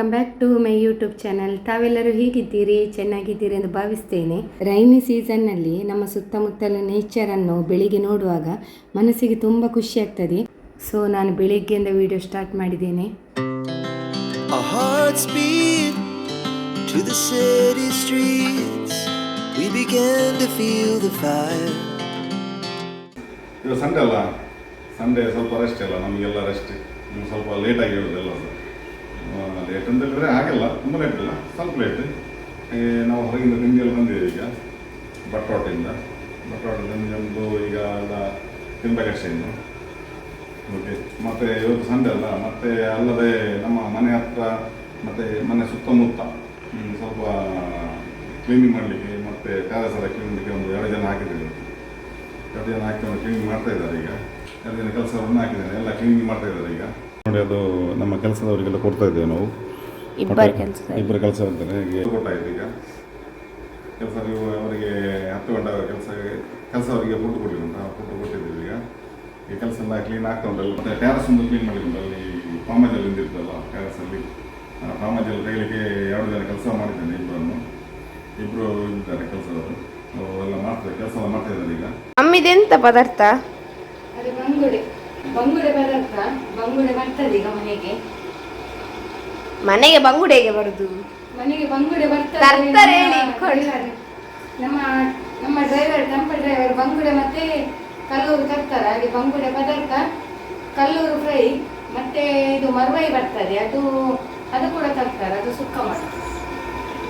Welcome back to my YouTube channel ತಾವೆಲ್ಲರೂ ಹೇಗಿದ್ದೀರಿ? ಚೆನ್ನಾಗಿದ್ದೀರಿ ಎಂದು ಭಾವಿಸ್ತೇನೆ. ರೈನಿ ಸೀಸನ್ನಲ್ಲಿ ನಮ್ಮ ಸುತ್ತಮುತ್ತಲ ನೇಚರನ್ನು ಬೆಳಿಗ್ಗೆ ನೋಡುವಾಗ ಮನಸ್ಸಿಗೆ ತುಂಬ ಖುಷಿ ಆಗ್ತದೆ. ಸೊ ನಾನು ಬೆಳಿಗ್ಗೆಯಿಂದ ವಿಡಿಯೋ ಸ್ಟಾರ್ಟ್ ಮಾಡಿದ್ದೇನೆ. ಸಂಡೆ ಅಲ್ಲ? ಸ್ವಲ್ಪ ರೆಸ್ಟ್ ಅಲ್ಲ ನಮಗೆಲ್ಲ ರೆಸ್ಟ್ ಸ್ವಲ್ಪ ಲೇಟಾಗಿ ಹೇಳೋದೆಲ್ಲ ಲೇಟ್ ಅಂತ ಹೇಳಿದ್ರೆ ಹಾಗೆಲ್ಲ ತುಂಬ ಲೇಟ್ ಇಲ್ಲ. ಸ್ವಲ್ಪ ಲೇಟ್ ನಾವು ಹೊರಗಿಂದ ತಿಂಡಿಯಲ್ಲಿ ಬಂದಿದ್ದೀವಿ ಈಗ. ಬಟ್ರೋಟಿಂದ. ಬಟ್ರೋಟದಿಂದ ಒಂದು ಈಗ ಎಲ್ಲ ಇನ್ನು. ಓಕೆ ಮತ್ತು ಇವತ್ತು ಸಂಡೆ ಅಲ್ಲ. ಮತ್ತು ಅಲ್ಲದೆ ನಮ್ಮ ಮನೆ ಹತ್ರ, ಮತ್ತು ಮನೆ ಸುತ್ತಮುತ್ತ ಸ್ವಲ್ಪ ಕ್ಲೀನಿಂಗ್ ಮಾಡಲಿಕ್ಕೆ ಮತ್ತು ಟೆರಸ್ ಎಲ್ಲ ಕ್ಲೀನ್ ಒಂದು ಎರಡು ಜನ ಹಾಕಿದ್ದೀವಿ ಎರಡು ಜನ ಹಾಕಿ ಕ್ಲೀನಿಂಗ್ ಮಾಡ್ತಾ ಇದ್ದಾರೆ ಈಗ. ಎರಡು ಜನ ಕೆಲಸವನ್ನು ಹಾಕಿದ್ದಾರೆ. ಎಲ್ಲ ಕ್ಲೀನಿಂಗ್ ಮಾಡ್ತಾ ಇದ್ದಾರೆ ಈಗ. ನೋಡಿ ಅದು ನಮ್ಮ ಕೆಲಸದವರಿಗೆಲ್ಲ ಕೊಡ್ತಾ ಇದ್ದೇವೆ ನಾವು. ಇಬ್ಬರು ಕೆಲಸ ಇಬ್ಬರು ಕೆಲಸ ಇರ್ತಾರೆ ಹೀಗೆ ಕೊಟ್ಟಾಯ್ತು ಈಗ. ಕೆಲಸ ನೀವು ಅವರಿಗೆ ಹತ್ತು ಗಂಟೆ ಕೆಲಸ ಕೆಲಸ ಅವರಿಗೆ ಫುಡ್ ಕೊಡಲಿಕ್ಕೆ ಉಂಟು ಫುಡ್ ಕೊಟ್ಟಿದ್ದೀವಿ ಈಗ. ಈ ಕೆಲಸ ಎಲ್ಲ ಕ್ಲೀನ್ ಆಗ್ತಾ ಉಂಟಲ್ಲ ಮತ್ತೆ ಟ್ಯಾರಸ್ ಒಂದು ಕ್ಲೀನ್ ಉಂಟು ಅಲ್ಲಿ ಫಾರ್ಮಜಲ್ಲಿ ನಿಂತಿರ್ತಲ್ಲ ಟ್ಯಾರಸಲ್ಲಿ ಪಾಮಜಲ್ ತೆಗಿಲಿಕ್ಕೆ ಎರಡು ಜನ ಕೆಲಸ ಮಾಡಿದ್ದೇನೆ ಇಬ್ಬರನ್ನು. ಇಬ್ಬರು ಇದ್ದಾರೆ ಕೆಲಸದವರು. ಅವ್ರು ಎಲ್ಲ ಮಾಡ್ತಾರೆ ಕೆಲಸ ಎಲ್ಲ ಮಾಡ್ತಾ ಇದ್ದಾರೆ ಈಗ. ಅಮ್ಮಿದೆಂತ ಪದಾರ್ಥ? ಅದು ಬಂಗುಡೆ. ಬಂಗುಡೆ ಪದಾರ್ಥ ಬಂಗುಡೆ ಬರ್ತದೆ ಈಗ ಮನೆಗೆ. ಮನೆಗೆ ಬಂಗುಡೆಗೆ ಬರುದು? ಮನೆಗೆ ಬಂಗುಡೆ ಹೇಳಿ, ನಮ್ಮ ನಮ್ಮ ಡ್ರೈವರ್ ಟೆಂಪಲ್ ಡ್ರೈವರ್ ಬಂಗುಡೆ ಮತ್ತೆ ಕಲ್ಲೂರು ತರ್ತಾರೆ. ಹಾಗೆ ಬಂಗುಡೆ ಪದಾರ್ಥ ಕಲ್ಲೂರು ಫ್ರೈ ಮತ್ತೆ ಇದು ಮರ್ವೈ ಬರ್ತದೆ. ಅದು ಅದು ಕೂಡ ತರ್ತಾರೆ ಅದು ಸುಕ್ಕ ಮಾಡಿ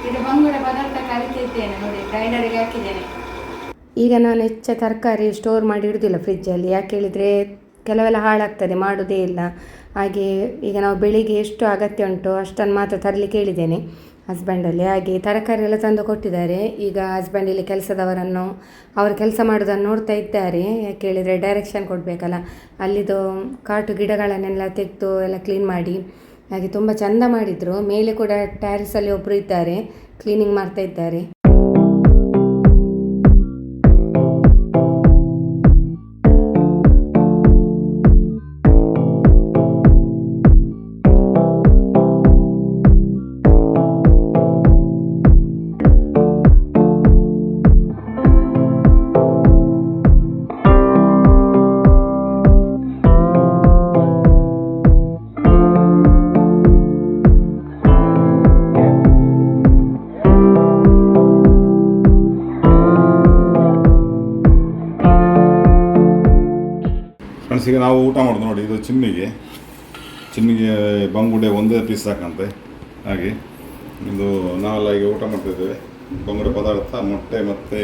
ಇದು ಬಂಗುಡೆ ಪದಾರ್ಥ ಕಲಿತಿದ್ದೇನೆ ನೋಡಿ ಗ್ರೈಂಡರಿಗೆ ಹಾಕಿದ್ದೇನೆ. ಈಗ ನಾನು ಹೆಚ್ಚ ತರಕಾರಿ ಸ್ಟೋರ್ ಮಾಡಿ ಇಡುವುದಿಲ್ಲ ಫ್ರಿಜ್ಜಲ್ಲಿ ಯಾಕೆ ಹೇಳಿದರೆ ಕೆಲವೆಲ್ಲ ಹಾಳಾಗ್ತದೆ, ಮಾಡೋದೇ ಇಲ್ಲ. ಹಾಗೆ ಈಗ ನಾವು ಬೆಳಿಗ್ಗೆ ಎಷ್ಟು ಅಗತ್ಯ ಉಂಟು ಅಷ್ಟನ್ನು ಮಾತ್ರ ತರಲಿಕ್ಕೆ ಕೇಳಿದ್ದೇನೆ ಹಸ್ಬೆಂಡಲ್ಲಿ. ಹಾಗೆ ತರಕಾರಿ ಎಲ್ಲ ತಂದು ಕೊಟ್ಟಿದ್ದಾರೆ. ಈಗ ಹಸ್ಬೆಂಡ್ ಇಲ್ಲಿ ಕೆಲಸದವರನ್ನು, ಅವರು ಕೆಲಸ ಮಾಡೋದನ್ನು ನೋಡ್ತಾ ಇದ್ದಾರೆ. ಯಾಕೆ ಹೇಳಿದರೆ ಡೈರೆಕ್ಷನ್ ಕೊಡಬೇಕಲ್ಲ. ಅಲ್ಲಿದು ಕಾಟು ಗಿಡಗಳನ್ನೆಲ್ಲ ತೆಗೆದು ಎಲ್ಲ ಕ್ಲೀನ್ ಮಾಡಿ, ಹಾಗೆ ತುಂಬ ಚಂದ ಮಾಡಿದರು. ಮೇಲೆ ಕೂಡ ಟ್ಯಾರಿಸಲ್ಲಿ ಒಬ್ಬರು ಇದ್ದಾರೆ ಕ್ಲೀನಿಂಗ್ ಮಾಡ್ತಾ ಇದ್ದಾರೆ. ಈಗ ನಾವು ಊಟ ಮಾಡೋದು ನೋಡಿ ಇದು ಚಿಮ್ಮಿಗೆ ಚಿಮ್ಮಿಗೆ ಬಂಗುಡೆ ಒಂದೇ ಪೀಸ್ ಸಾಕಂತೆ ಹಾಗೆ ಇದು ನಾವೆಲ್ಲ ಈಗ ಊಟ ಮಾಡ್ತಿದ್ದೇವೆ ಬಂಗುಡೆ ಪದಾರ್ಥ ಮೊಟ್ಟೆ ಮತ್ತು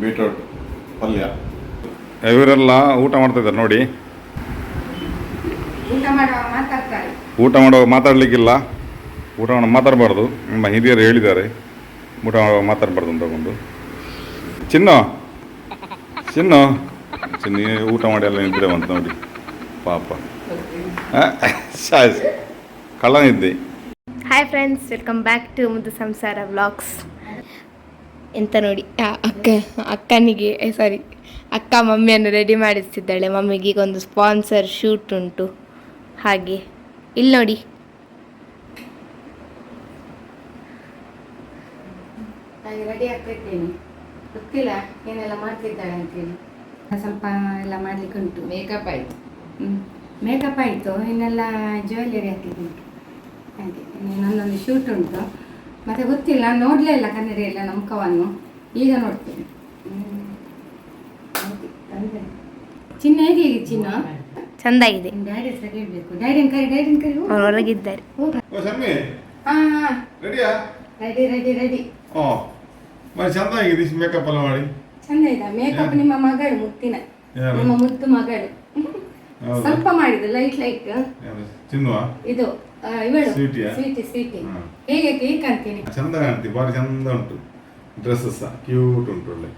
ಬೀಟ್ರೋಟ್ ಪಲ್ಯ. ಇವರೆಲ್ಲ ಊಟ ಮಾಡ್ತಿದ್ದಾರೆ ನೋಡಿ. ಊಟ ಮಾಡುವಾಗ ಮಾತಾಡಲಿಕ್ಕಿಲ್ಲ. ಊಟ ಮಾಡೋ ಮಾತಾಡಬಾರ್ದು. ನಮ್ಮ ಹಿರಿಯರು ಹೇಳಿದ್ದಾರೆ. ಊಟ ಮಾಡುವಾಗ ಮಾತಾಡಬಾರ್ದು ಅಂತ ತಗೊಂಡು. ಚಿನ್ನ ಚಿನ್ನು. ಚಿನ್ನಿ ಊಟ ಮಾಡಿ ಎಲ್ಲ ನಿದ್ರೆ ಬಂತು ನೋಡಿ. ಪಾಪ. ಆ, ಕಳ್ಳ ಕಳ್ಳನಿದ್ದೆ hi friends welcome back to ಮುದ್ದು ಸಂಸಾರ ವ್ಲಾಗ್ಸ್ ಎಂತ ನೋಡಿ ಅಕ್ಕ ಅಕ್ಕನಿಗೆ ಸಾರಿ ಅಕ್ಕ ಮಮ್ಮಿಯನ್ನು ರೆಡಿ ಮಾಡಿಸ್ತಿದ್ದಾಳೆ. ಮಮ್ಮಿಗೆ ಈಗ ಒಂದು ಸ್ಪಾನ್ಸರ್ ಶೂಟ್ ಉಂಟು. ಹಾಗೆ. ಇಲ್ಲಿ ನೋಡಿ. ರೆಡಿ ಆಗ್ತಾ ಇದ್ದೇನೆ. ಗೊತ್ತಿಲ್ಲ ಏನೆಲ್ಲ ಮಾಡ್ತಿದ್ದಾಳೆ ಅಂತೇಳಿ. ಸ್ವಲ್ಪ ಎಲ್ಲ ಮಾಡ್ಲಿಕ್ಕೆ ಉಂಟು. ಮೇಕಪ್ ಆಯಿತು. ಮೇಕಪ್ ಆಯಿತು. ಇನ್ನೆಲ್ಲ ಜ್ಯುವೆಲ್ಲರಿ ಉಂಟು. ಹಾಗೆ. ನನ್ನೊಂದು ಶೂಟ್ ಉಂಟು. ಮತ್ತೆ ಗೊತ್ತಿಲ್ಲ ನಾನು ನೋಡಲೇ ಇಲ್ಲ ಕನ್ನಡಿ ಎಲ್ಲ ನಮ್ಮ ಮುಖವನ್ನು ಈಗ ನೋಡ್ತೀನಿ. ಚಿನ್ನ ಹೇಗೆ ಹೇಗೆ ಚಿನ್ನ? ಚೆಂದಾಗಿದೆ ಡ್ಯಾಡಿ ಹತ್ರ ಕೇಳಬೇಕು. ಡ್ಯಾಡಿನ ಕರಿ ಡ್ಯಾಡಿನ ಕರಿ ಹೊರಗಿದ್ದಾರೆ. ಹಾ ರೆಡಿ ರೆಡಿ ರೆಡಿ ಚಂದ ಆಗಿದೆ ಮೇಕಪ್ ಎಲ್ಲ ಮಾಡಿ. ಚಂದ ಇದೆ. ಮೇಕಪ್ ನಿಮ್ಮ ಮಗಳು ಮುತ್ತಿನ. ನಮ್ಮ ಮುದ್ದು ಮಗಳು. ಸ್ವಲ್ಪ ಮಾಡಿದ್ದು ಲೈಟ್ ಲೈಟ್? ಇದು ಇವಳು? Sweety Sweety. ಹೇಗೆ ಕೇಕ್ ಅಂತೀನಿ? ಚಂದ ಕಾಣ್ತಿ ಬಾರಿ ಚಂದ ಉಂಟು. ಡ್ರೆಸ್ಸಸ್ ಸಹ ಕ್ಯೂಟ್ ಉಂಟು ಒಳ್ಳೆ.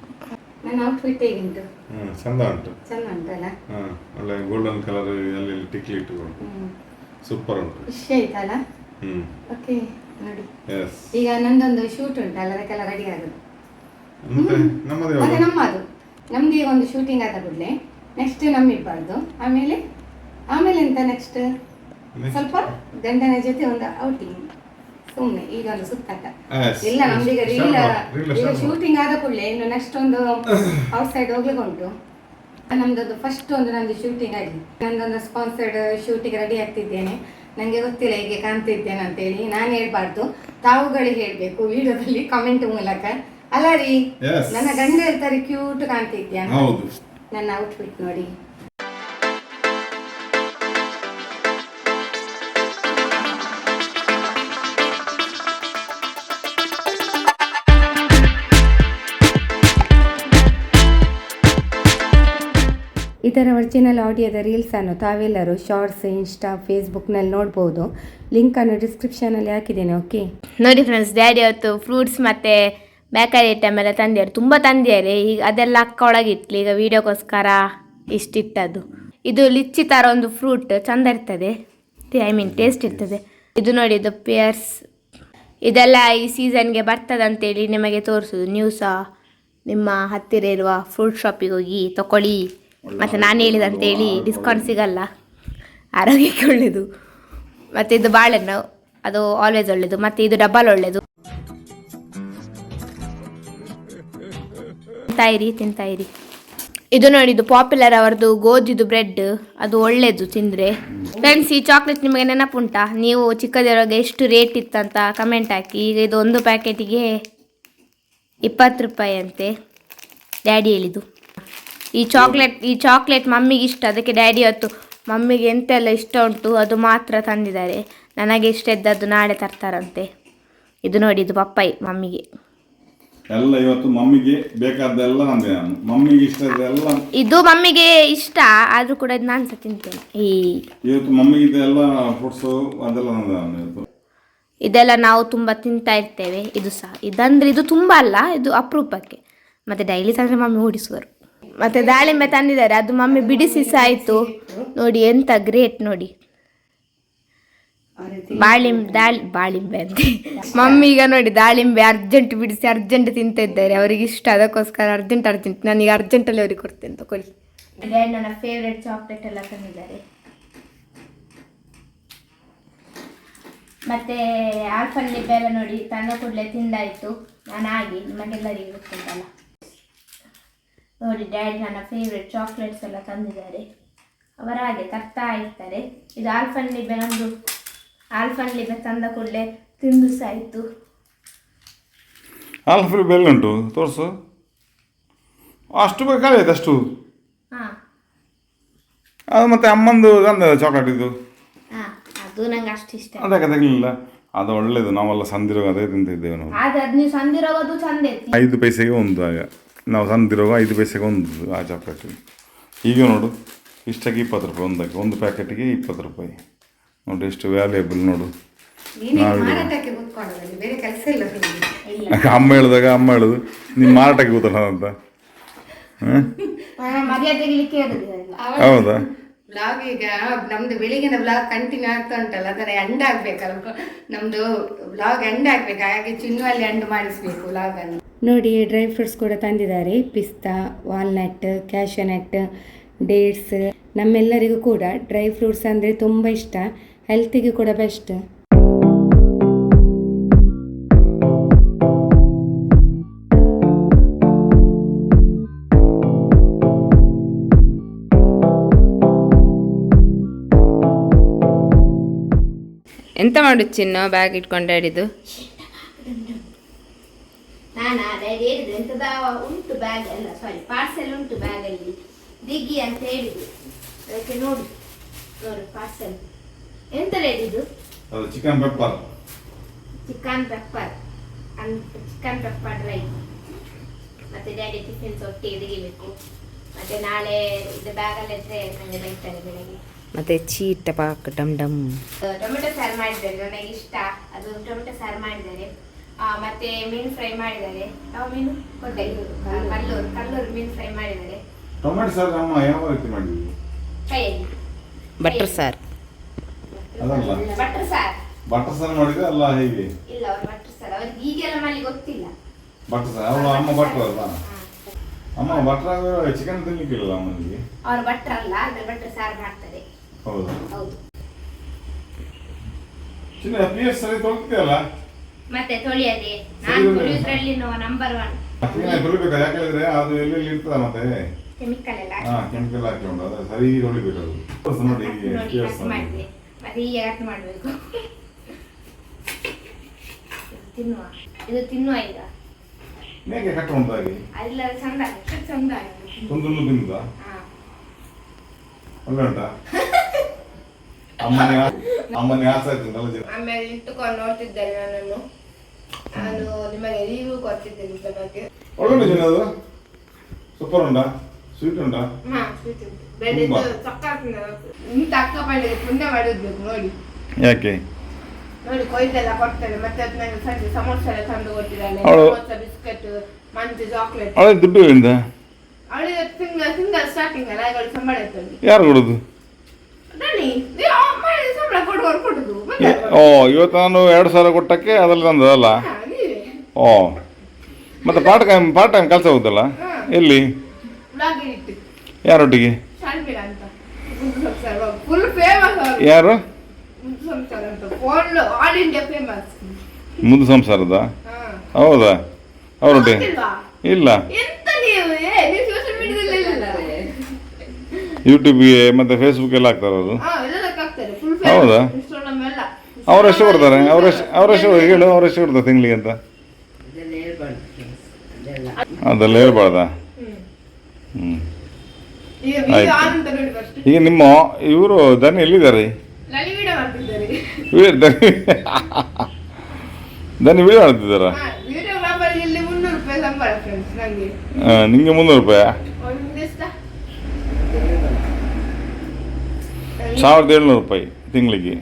ನನ್ನ ಔಟ್ಫಿಟ್ ಹೇಗುಂಟು? ಚಂದ ಉಂಟು. ಚಂದ ಉಂಟಲ್ಲ? ಒಳ್ಳೆ ಗೋಲ್ಡನ್ ಕಲರ್ ಅಲ್ಲಿ ಟಿಕ್ಲಿ ಇಟ್ಟುಕೊಂಡು. ಸೂಪರ್ ಉಂಟು. ಖುಷಿ ಆಯ್ತಲ್ಲ? ಓಕೆ ನೋಡಿ. ಈಗ ನಂದೊಂದು ಶೂಟ್ ಉಂಟಲ್ಲ ಅದಕ್ಕೆಲ್ಲ ರೆಡಿ ಆಗುದು. ಮತ್ತೆ ನಮ್ಮದೇ ನಮ್ಗೆ ಒಂದು ಶೂಟಿಂಗ್ ಆದ ಕೂಡಲೇ ನೆಕ್ಸ್ಟ್ ನಮ್ಮಿಬ್ಬರದು. ಆಮೇಲೆ ಆಮೇಲೆ ಎಂತ ನೆಕ್ಸ್ಟ್ ಸ್ವಲ್ಪ ಗಂಡನ ಜೊತೆ ಒಂದು ಔಟಿಂಗ್ ಸುಮ್ಮನೆ ಈಗ ಒಂದು ಸುತ್ತಾಟ. ಇಲ್ಲ ನಮ್ದೀಗ. ರೀಲ್ ಈಗ ಶೂಟಿಂಗ್ ಆದ ಕೂಡಲೇ ಇನ್ನು ನೆಕ್ಸ್ಟ್ ಒಂದು ಔಟ್ ಸೈಡ್ ಹೋಗ್ಲಿಕ್ಕೆ ಉಂಟು ನಮ್ದೊಂದು ಫಸ್ಟ್ ಒಂದು ನಂದು ಶೂಟಿಂಗ್ ಆಗಿ ನಂದೊಂದು ಸ್ಪಾನ್ಸರ್ಡ್ ಶೂಟಿಂಗ್ ರೆಡಿ ಆಗ್ತಿದ್ದೇನೆ. ನನಗೆ ಗೊತ್ತಿಲ್ಲ ಹೀಗೆ ಕಾಣ್ತಿದ್ದೇನೆ ಅಂತೇಳಿ ನಾನು ಹೇಳ್ಬಾರ್ದು. ತಾವುಗಳಿಗೆ ಹೇಳ್ಬೇಕು ವಿಡಿಯೋದಲ್ಲಿ ಕಮೆಂಟ್ ಮೂಲಕ. ಅಲ್ಲ ರೀ. ನನ್ನ ಗಂಡ ಹೇಳ್ತಾರೆ ಕ್ಯೂಟ್ ಕಾಣ್ತಿದ್ಯಾ? ಹೌದು. ನನ್ನ ಔಟ್ಫಿಟ್ ನೋಡಿ. ಇದರ ಒರಿಜಿನಲ್ ಆಡಿಯೋದ ರೀಲ್ಸನ್ನು ತಾವೆಲ್ಲರೂ ಶಾರ್ಟ್ಸ್ ಇನ್ಸ್ಟಾ ಫೇಸ್ಬುಕ್ನಲ್ಲಿ ನೋಡ್ಬೋದು. ಲಿಂಕನ್ನು ಡಿಸ್ಕ್ರಿಪ್ಷನಲ್ಲಿ ಹಾಕಿದ್ದೇನೆ ಓಕೆ ನೋಡಿ ಫ್ರೆಂಡ್ಸ್ ಡ್ಯಾಡಿ ಅವತ್ತು ಫ್ರೂಟ್ಸ್ ಮತ್ತು ಬೇಕರಿ ಐಟಮ್ ಎಲ್ಲ ತಂದಿದ್ದಾರೆ. ತುಂಬ ತಂದಿದ್ದಾರೆ. ಈಗ ಅದೆಲ್ಲ ಅಕ್ಕ ಒಳಗಿಟ್ಲಿ. ಈಗ ವೀಡಿಯೋಗೋಸ್ಕರ ಇಷ್ಟಿಟ್ಟದ್ದು. ಇದು ಲಿಚ್ಚಿ ಥರ ಒಂದು ಫ್ರೂಟ್ ಚಂದ ಇರ್ತದೆ. ಐ ಮೀನ್ ಟೇಸ್ಟ್ ಇರ್ತದೆ. ಇದು ನೋಡಿ, ಇದು ಪಿಯರ್ಸ್ ಇದೆಲ್ಲ ಈ ಸೀಸನ್ಗೆ ಬರ್ತದಂತೇಳಿ ನಿಮಗೆ ತೋರಿಸೋದು. ನೀವು ಸಹ ನಿಮ್ಮ ಹತ್ತಿರ ಇರುವ ಫ್ರೂಟ್ ಶಾಪಿಗೆ ಹೋಗಿ ತಗೊಳ್ಳಿ ಮತ್ತು ನಾನು ಹೇಳಿದಂತೇಳಿ ಡಿಸ್ಕೌಂಟ್ ಸಿಗಲ್ಲ. ಆರೋಗ್ಯಕ್ಕೆ ಒಳ್ಳೆಯದು ಮತ್ತು ಇದು ಬಾಳೆಹಣ್ಣು. ಅದು ಆಲ್ವೇಸ್ ಒಳ್ಳೆಯದು ಮತ್ತು ಇದು ಡಬಲ್ ಒಳ್ಳೆಯದು ತಿಂತಾ ಇರಿ ತಿಂತಾ ಇರಿ. ಇದು ನೋಡಿ, ಇದು ಪಾಪ್ಯುಲರ್ ಅವರದು ಗೋಧಿದು ಬ್ರೆಡ್ ಅದು ಒಳ್ಳೇದು ತಿಂದರೆ. ಫ್ರೆಂಡ್ಸ್ ಈ ಚಾಕ್ಲೇಟ್ ನಿಮಗೆ ನೆನಪುಂಟಾ ನೀವು ಚಿಕ್ಕದಿರುವಾಗ ಎಷ್ಟು ರೇಟ್ ಇತ್ತಂತ ಕಮೆಂಟ್ ಹಾಕಿ. ಈಗ ಇದು ಒಂದು ಪ್ಯಾಕೆಟಿಗೆ ಇಪ್ಪತ್ತು ರೂಪಾಯಿ ಅಂತೆ. ಡ್ಯಾಡಿ ಹೇಳಿದು ಈ ಚಾಕ್ಲೇಟ್ ಈ ಚಾಕ್ಲೇಟ್ ಮಮ್ಮಿಗೆ ಇಷ್ಟ. ಅದಕ್ಕೆ ಡ್ಯಾಡಿ ಹೊತ್ತು ಮಮ್ಮಿಗೆ ಎಂತೆಲ್ಲ ಇಷ್ಟ ಉಂಟು ಅದು ಮಾತ್ರ ತಂದಿದ್ದಾರೆ. ನನಗೆ ಇಷ್ಟ ಇದ್ದದ್ದು ನಾಳೆ ತರ್ತಾರಂತೆ. ಇದು ನೋಡಿ, ಇದು ಪಪ್ಪಾಯಿ ಮಮ್ಮಿಗೆ. ಎಲ್ಲ ಇವತ್ತು ಮಮ್ಮಿಗೆ ಬೇಕಾದ್ದೆಲ್ಲ ನಂದೆ ನಾನು. ಮಮ್ಮಿಗೆ ಇಷ್ಟದೆಲ್ಲ ಇದು ಮಮ್ಮಿಗೆ ಇಷ್ಟ ಆದ್ರೂ ಕೂಡ ಇದು ನಾನು ಸಹ ತಿಂತೇನೆ. ಈ ಇವತ್ತು ಮಮ್ಮಿಗೆ ಇದೆಲ್ಲ ಫುಡ್ಸ್ ಅದೆಲ್ಲ ನಂದೆ ನಾನು ಇವತ್ತು. ಇದೆಲ್ಲ ನಾವು ತುಂಬ ತಿಂತಾ ಇರ್ತೇವೆ. ಇದು ಸಹ ಇದಂದ್ರೆ ಇದು ತುಂಬ ಅಲ್ಲ ಇದು ಅಪರೂಪಕ್ಕೆ. ಮತ್ತೆ ಡೈಲಿ ತಂದ್ರೆ ಮಮ್ಮಿ ಓಡಿಸುವರು. ಮತ್ತೆ ದಾಳಿಂಬೆ ತಂದಿದ್ದಾರೆ ಅದು ಮಮ್ಮಿ ಬಿಡಿಸಿ ಸಹ ಆಯಿತು. ನೋಡಿ ಎಂತ ಗ್ರೇಟ್ ನೋಡಿ. ಬಾಳಿಂಬೆ ದಾಳಿ ಬಾಳಿಂಬೆ ಅಂತೆ. ಮಮ್ಮಿ ಈಗ ನೋಡಿ ದಾಳಿಂಬೆ ಅರ್ಜೆಂಟ್ ಬಿಡಿಸಿ ಅರ್ಜೆಂಟ್ ತಿಂತ ಇದ್ದಾರೆ ಅವರಿಗೆ ಇಷ್ಟ ಅದಕ್ಕೋಸ್ಕರ ಅರ್ಜೆಂಟ್ ಅರ್ಜೆಂಟ್. ನಾನೀಗ ಅರ್ಜೆಂಟಲ್ಲಿ ಅವ್ರಿಗೆ ಕೊಡ್ತೇನೆ ತಗೊಳ್ಳಿ. ನನ್ನ ಫೇವ್ರೆಟ್ ಚಾಕ್ಲೇಟ್ ಎಲ್ಲ ತಂದಿದ್ದಾರೆ. ಮತ್ತೆ ಆಲ್ಫನ್ ಲಿಬ್ಬೆಲ್ಲ ನೋಡಿ ತನ್ನ ಕೂಡಲೇ ತಿಂದಾಯ್ತು. ನಾನು ಆಗಿ ನಿಮಗೆಲ್ಲರಿಗೂ ಗೊತ್ತುಂಟಲ್ಲ. ನೋಡಿ ಡ್ಯಾಡಿ ನನ್ನ ಫೇವ್ರೆಟ್ ಚಾಕ್ಲೇಟ್ಸ್ ಎಲ್ಲ ತಂದಿದ್ದಾರೆ. ಅವರ ಹಾಗೆ ತರ್ತಾ ಇರ್ತಾರೆ. ಇದು ಆಲ್ಫನ್ ಲಿಬ್ಬೆ ನಮ್ಮದು ಲಿಬ್ಬೆ ತಂದ ಕೂಡಲೇ ತಿಂದು ಸಾಯಿತು ಆಲ್ಫ್ರಿ ಬೆಲ್ಲ ಉಂಟು ತೋರಿಸು. ಅಷ್ಟು ಬೇಕಾಗಿದೆ ಅಷ್ಟು. ಹಾಂ. ಅದು ಮತ್ತೆ ಅಮ್ಮಂದು ತಂದ ಚಾಕ್ಲೇಟ್ ಇದು. ಹಾಂ ಅದು ನಂಗೆ ಅಷ್ಟು ಇಷ್ಟ ಅದಕ್ಕೆ ತೆಗಲಿಲ್ಲ? ಅದು ಒಳ್ಳೇದು ನಾವೆಲ್ಲ ಸಂದಿರೋಗ ಅದೇ ತಿಂತಿದ್ದೇವೆ ನಾವು. ಆದ್ರೆ ಅದು ನೀವು ಸಂದಿರೋದು ಚಂದ ಐದು ಪೈಸೆಗೆ ಒಂದು ಆಗ ನಾವು ಸಂದಿರೋಗ ಐದು ಪೈಸೆಗೆ ಒಂದು ಆ ಚಾಕ್ಲೇಟ್ ಈಗ ನೋಡು ಇಷ್ಟಕ್ಕೆ ಇಪ್ಪತ್ತು ರೂಪಾಯಿ ಒಂದಕ್ಕೆ ಒಂದು ಪ್ಯಾಕೆಟಿಗೆ ಇಪ್ಪತ್ತು ರೂಪಾಯಿ. ನೋಡಿ ಎಷ್ಟು ವ್ಯಾಲ್ಯೂಬಲ್ ನೋಡು. ಅಮ್ಮ ಹೇಳಿದಾಗ ಅಮ್ಮ ಹೇಳುದು ನಿಮ್ ಮಾರಾಟಕ್ಕೆ ಕೂತಲ್ಲ ಅಂತ. ಹೌದಾ? ಬ್ಲಾಗ್ ಈಗ ನಮ್ದು ಬೆಳಿಗಿನ ಬ್ಲಾಗ್ ಕಂಟಿನ್ಯೂ ಆಗ್ತಾ ಉಂಟಲ್ಲ ಅದರ ಎಂಡ್ ಆಗ್ಬೇಕಲ್ಲ. ನಮ್ದು ಬ್ಲಾಗ್ ಎಂಡ್ ಆಗ್ಬೇಕು ಹಾಗೆ ಚಿನ್ನುವಲ್ಲಿ ಎಂಡ್ ಮಾಡಿಸ್ಬೇಕು ಬ್ಲಾಗ್ ಅನ್ನು. ನೋಡಿ ಡ್ರೈ ಫ್ರೂಟ್ಸ್ ಕೂಡ ತಂದಿದ್ದಾರೆ. ಪಿಸ್ತಾ ವಾಲ್ನಟ್ ಕ್ಯಾಶನಟ್ ಡೇಟ್ಸ್ ನಮ್ಮೆಲ್ಲರಿಗೂ ಕೂಡ ಡ್ರೈ ಫ್ರೂಟ್ಸ್ ಅಂದರೆ ತುಂಬ ಇಷ್ಟ. ಹೆಲ್ತಿಗೆ ಕೂಡ ಬೆಸ್ಟ್ ಎಂತ ಮಾಡು ಚಿನ್ನ ಬ್ಯಾಗ್ ಇಟ್ಕೊಂಡು ಆಡಿದ್ದು ನಾನಾ ಡ್ಯಾಡಿ ಎಂತದ ಉಂಟು ಬ್ಯಾಗ್ ಅಲ್ಲ ಸಾರಿ ಪಾರ್ಸೆಲ್ ಉಂಟು ಬ್ಯಾಗಲ್ಲಿ ದಿಗ್ಗಿ ಅಂತ ಹೇಳಿದ್ರು ಅದಕ್ಕೆ ನೋಡಿ ನೋಡು ಪಾರ್ಸೆಲ್ ಎಂತ ಹೇಳಿದ್ದು ಅದು chicken pepper chicken pepper chicken pepper dry ಮತ್ತೆ ಡ್ಯಾಡಿ ಟಿಫಿನ್ಸ್ ಒಟ್ಟಿಗೆ ತೆಗಿಬೇಕು ಮತ್ತೆ ನಾಳೆ ಇದು ಬ್ಯಾಗಲ್ಲಿ ಇದ್ರೆ ನನಗೆ ಬೈತಾರೆ ಬೆಳಗ್ಗೆ. ಮತ್ತೆ ಚೀಟ ಪಾಕ್ ಡಮ್ ಡಮ್. ಟೊಮೆಟೊ ಸಾರು ಮಾಡಿದ್ದಾರೆ ನನಗೆ ಇಷ್ಟ. ಅದು ಟೊಮೆಟೊ ಸಾರು ಮಾಡಿದ್ದಾರೆ. ಆ, ಮತ್ತೆ ಮೀನು ಫ್ರೈ ಮಾಡಿದ್ದಾರೆ. ಯಾವ ಮೀನು? ಕೊಟ್ಟೆ ಕಲ್ಲೂರು ಕಲ್ಲೂರು. ಮೀನು ಫ್ರೈ ಮಾಡಿದ್ದಾರೆ. ಟೊಮೆಟೊ ಸಾರು ಅಮ್ಮ ಯಾವ ರೀತಿ ಮಾಡಿದ್ವಿ ಬಟರ್ ಸಾರ್. ಅದಲ್ಲ ಬಟ್ರ್ ಸಾರ್ ಬಟರ್ ಸಾರ್ ಮಾಡಿದ್ರೆ ಅಲ್ಲ ಹೇಗೆ? ಇಲ್ಲ ಅವ್ರು ಬಟ್ರ್ ಸಾರ್ ಅವ್ರಿಗೆ ಈಗೆಲ್ಲ ಮಾಡ್ಲಿಕ್ಕೆ ಗೊತ್ತಿಲ್ಲ. ಬಟರ್ ಸಾರ್ ಅವಳು ಅಮ್ಮ ಬಟ್ರ್ ಅಲ್ಲ ಅಮ್ಮ ಬಟ್ರ್ ಆಗುವ ಚಿಕನ್ ತಿನ್ಲಿಕ್ಕಿಲ್ಲ ಅಮ್ಮನಿಗೆ? ಅವ್ರು ಭಟ್ರ್ ಅಲ್ಲ ಅದ್ರ ಭಟ್ರ್ ಸಾರ್ ಮಾಡ್ತಾರೆ. ಹೌದು. ಹೌದು. ಚಿನ್ನ ಪಿ ಎಸ್ ಸರಿ ತೊಳ್ತಿಯಲ್ಲ ಮತ್ತೆ ತೊಳಿಯದೆ. ನಾನು ನಂಬರ್ ಒನ್ ಕ್ಲೀನಾಗಿ ತೊಳಿಬೇಕು? ಯಾಕಂದ್ರೆ ಅದು ಎಲ್ಲೆಲ್ಲಿ ಇರ್ತದೆ ಮತ್ತೆ? ಕೆಮಿಕಲ್ ಎಲ್ಲ ಅದು ಸರಿ ತೊಳಿಬೇಕು ಅದು ನೋಡಿ ಹೀಗೆ ಹೀಗೆ ಕಟ್ ಮಾಡಬೇಕು ತಿನ್ನುವ. ಇದು ತಿನ್ನುವ ಈಗ. ಮೇಕೆ ಕಟ್ಟು ಹಾಗೆ ಅಲ್ಲ ಚಂದ ಎಷ್ಟು ಚಂದ ತಿಂದ ಹಾ. ಒಳ್ಳೆ ಉಂಟಾ ಅಮ್ಮನೇ ಅಮ್ಮನೇ ಆಸೆ ಆಯ್ತು ಜನ. ಆಮೇಲೆ ಇಟ್ಟುಕೊಂಡು ನೋಡ್ತಿದ್ದೇನೆ ನನ್ನನ್ನು. ನಾನು ನಿಮಗೆ ರಿವ್ಯೂ ಕೊಡ್ತಿದ್ದೇನೆ ಇದ್ರ ಬಗ್ಗೆ. ಒಳ್ಳೆ ಉಂಟು ಜನ ಅದು? ಸೂಪರ್ ಉಂಟಾ? ಸ್ವೀಟ್ ಉಂಟಾ? ಹಾ. ಸಕ್ಕತ್ ಅಕ್ಕ ಪುಣ್ಯ ನೋಡಿ. ಯಾಕೆ? ನೋಡಿ ಕೊಯ್ದೆಲ್ಲ ಕೊಡ್ತಾರೆ ಮತ್ತೆ ಅದ್ ನಂಗೆ ಸಂಜೆ ಸಮೋಸ ಎಲ್ಲ ತಂದು ಕೊಟ್ಟಿದ್ದಾಳೆ ಅವಳು- ಸಮೋಸ ಬಿಸ್ಕೆಟ್ ಮಂಚು ಚಾಕ್ಲೇಟ್ ಅವಳೆ ದುಡ್ಡು ಇಂದ ಅವಳಿಗೆ ಸಿಂಗಲ್ ಸಿಂಗಲ್ ಸ್ಟಾರ್ಟಿಂಗ್ ಅಲ್ಲ ಅವಳು ಸಂಬಳ ಇರ್ತದೆ ಯಾರು ಕೊಡುದು? ಬನ್ನಿ ನೀವು ಮಾಡಿ ಸಂಬಳ ಕೊಡುವವರು ಕೊಡುದು. ಮತ್ತೆ ಏ- ಓ ಇವತ್ತು ನಾನು ಎರಡು ಸಾವಿರ ಕೊಟ್ಟಕ್ಕೆ ಅದ್ರಲ್ಲಿ ತಂದದಲ್ಲ? ಹಾ, ನೀವೇ. ಓ. ಮತ್ತೆ ಪಾರ್ಟ್ ಟೈಮ್ ಪಾರ್ಟ್ ಟೈಮ್ ಕೆಲಸ ಹೋಗುದಲ್ಲ? ಎಲ್ಲಿ? ಯಾರೊಟ್ಟಿಗೆ? ಯಾರು? ಮುದ್ದು ಸಂಸಾರದ ಹೌದಾ? ಅವರೊಟ್ಟಿಗೆ? ಇಲ್ಲ. ಯೂಟ್ಯೂಬ್ಗೆ ಮತ್ತೆ ಫೇಸ್ಬುಕ್ ಎಲ್ಲ ಹಾಕ್ತಾರೆ ಅವರು? ಹೌದಾ? ಅವರೆಷ್ಟು ಕೊಡ್ತಾರೆ? ಅವರೆಷ್ಟು ಅವರೆಷ್ಟು ಹೇಳು ಅವರೆಷ್ಟು ಕೊಡ್ತಾರೆ ತಿಂಗಳಿಗೆ ಅಂತ? ಅದೆಲ್ಲ ಹೇಳ್ಬಾರ್ದಾ. ಹ್ಞೂ ಈಗ ಆಯ್ತು. ಈಗ ನಿಮ್ಮ ಇವರು ದನಿ ಎಲ್ಲಿದ್ದಾರೆ? ದನಿ ವೀಡಿಯೋ ಮಾಡ್ತಿದ್ದಾರಾ? ಇಲ್ಲಿ ಮುನ್ನೂರು ರೂಪಾಯಿ ಸಾವಿರದ ಏಳ್ನೂರು ರೂಪಾಯಿ ತಿಂಗಳಿಗೆ.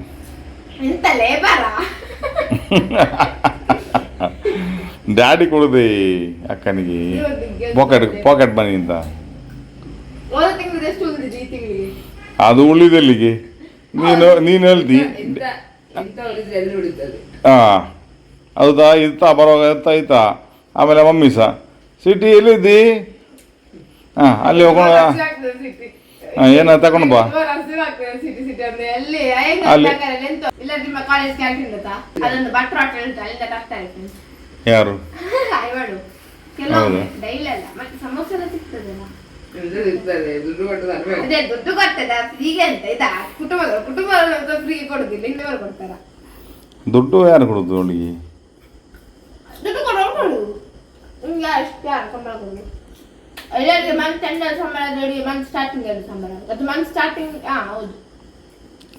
ಡ್ಯಾಡಿ ಕೊಡುದೇ ಅಕ್ಕನಿಗೆ ಪಾಕೆಟ್ ಪಾಕೆಟ್ ಮನಿ ಅಂತ ಹೋದ ತಿಂಗಳು ಎಷ್ಟು ಉಳಿದಿದೆ ಈ ತಿಂಗಳಿಗೆ? ಅದು ಉಳಿದಲ್ಲಿಗೆ ನೀನು ನೀನು ಹೇಳ್ತಿ ಹಾಂ ಹೌದಾ? ಇತ್ತ ಬರೋ ಇರ್ತಾ ಇತ್ತಾ ಆಮೇಲೆ ಮಮ್ಮಿ ಸಹ ಸಿಟಿ ಎಲ್ಲಿದ್ದಿ? ಹಾಂ ಅಲ್ಲಿ ಹೋಗೋಣ. ಹಾಂ ಏನ ತಗೊಂಡು ಬಾ. ಯಾರು? ಹೌದಾ? ಅದೇ ದುಡ್ಡು ಕೊಡ್ತದ ಫ್ರೀಗೆ ಅಂತ ಇದಾ? ಕುಟುಂಬ ಕುಟುಂಬ ಫ್ರೀಗೆ ಕೊಡುದಿಲ್ಲ ಇನ್ನವರು ಕೊಡ್ತಾರ? ದುಡ್ಡು ಯಾರು ಕೊಡುದು ಅವಳಿಗೆ? ದುಡ್ಡು ಕೊಡೋರು ಕೊಡು. ನಿಮ್ಗೆ ಅಷ್ಟು ಯಾರು ಸಂಬಳ ಕೊಡು ಎಲ್ಲರಿಗೆ ಮಂತ್ ಎಂಡ್ ಸಂಬಳ ನೋಡಿ ಮಂತ್ ಸ್ಟಾರ್ಟಿಂಗ್ ಅಲ್ಲಿ ಸಂಬಳ. ಅದು ಮಂತ್ ಸ್ಟಾರ್ಟಿಂಗ್ ಹಾ ಹೌದು.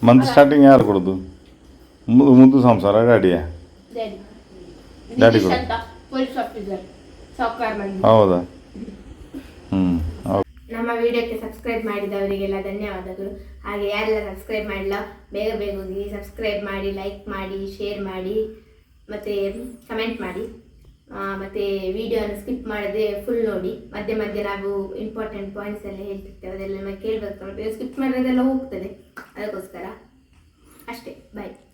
ಮಂತ್ ಸ್ಟಾರ್ಟಿಂಗ್ ಯಾರು ಕೊಡುದು? ಮುದ್ದು ಮುದ್ದು ಸಂಸಾರ ಡ್ಯಾಡಿಯ ಡ್ಯಾಡಿ. ಕೊಡು. ಪೊಲೀಸ್ ಆಫೀಸರ್ ಸಾಫ್ಟ್ವೇರ್ ಹೌದು? ನಮ್ಮ ವಿಡಿಯೋಕ್ಕೆ ಸಬ್ಸ್ಕ್ರೈಬ್ ಮಾಡಿದವರಿಗೆಲ್ಲ ಧನ್ಯವಾದಗಳು. ಹಾಗೆ ಯಾರೆಲ್ಲ ಸಬ್ಸ್ಕ್ರೈಬ್ ಮಾಡಿಲ್ಲ ಬೇಗ ಬೇಗ ಹೋಗಿ ಸಬ್ಸ್ಕ್ರೈಬ್ ಮಾಡಿ ಲೈಕ್ ಮಾಡಿ ಶೇರ್ ಮಾಡಿ ಮತ್ತು ಕಮೆಂಟ್ ಮಾಡಿ. ಆ, ಮತ್ತೆ ವಿಡಿಯೋನ ಸ್ಕಿಪ್ ಮಾಡದೆ ಫುಲ್ ನೋಡಿ. ಮಧ್ಯೆ ಮಧ್ಯೆ ನಾವು ಇಂಪಾರ್ಟೆಂಟ್ ಪಾಯಿಂಟ್ಸ್ ಎಲ್ಲ ಹೇಳ್ತಿರ್ತೇವೆ ಅದೆಲ್ಲ ಕೇಳಬೇಕು. ಸ್ಕಿಪ್ ಮಾಡೋದೆಲ್ಲ ಹೋಗ್ತದೆ. ಅದಕ್ಕೋಸ್ಕರ ಅಷ್ಟೇ. ಬಾಯ್